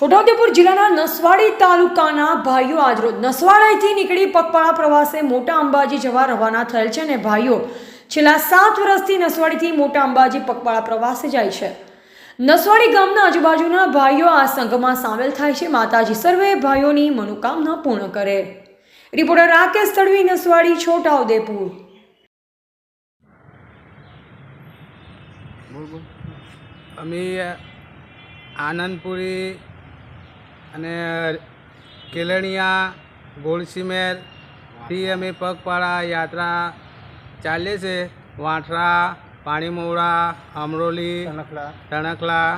છોટાઉદેપુર જિલ્લાના નસવાડી તાલુકાના ભાઈઓ આજરોજ નસવાડાથી નીકળી પગપાળા પ્રવાસે મોટા અંબાજી જવા રવાના થયેલ છે અને ભાઈઓ છેલ્લા સાત વર્ષથી નસવાડીથી મોટા અંબાજી પગપાળા પ્રવાસે જાય છે. નસવાડી ગામના આજુબાજુના ભાઈઓ આ સંઘમાં સામેલ થાય છે. માતાજી સર્વે ભાઈઓની મનોકામના પૂર્ણ કરે. રિપોર્ટર રાકેશ તડવી, નસવાડી, છોટાઉદેપુર. અમે આનંદપુરી અને કેલણિયા ગોળસીમેરથી અમે પગપાળા યાત્રા ચાલીએ છે. વાંઠરા પાણીમોરા અમરોલી તણકલા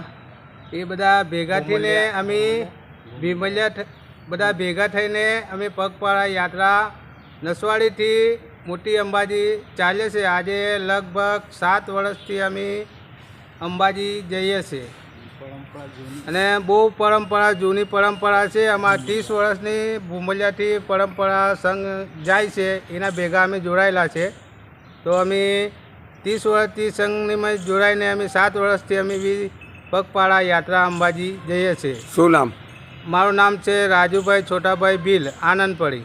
એ બધા ભેગા થઈને અમે ભીમલિયા. બધા ભેગા થઈને અમે પગપાળા યાત્રા નસવાડીથી મોટી અંબાજી ચાલે છે. આજે લગભગ સાત વર્ષથી અમે અંબાજી જઈએ છીએ. અને બહુ પરંપરા જૂની પરંપરા છે. આમાં ત્રીસ વર્ષની ભૂમલિયાથી પરંપરા સંઘ જાય છે. એના ભેગા અમે જોડાયેલા છે. તો અમે ત્રીસ વર્ષથી સંઘની જોડાઈને અમે સાત વર્ષથી અમે બી પગપાળા યાત્રા અંબાજી જઈએ છીએ. શું નામ? મારું નામ છે રાજુભાઈ છોટાભાઈ ભીલ આનંદ પડી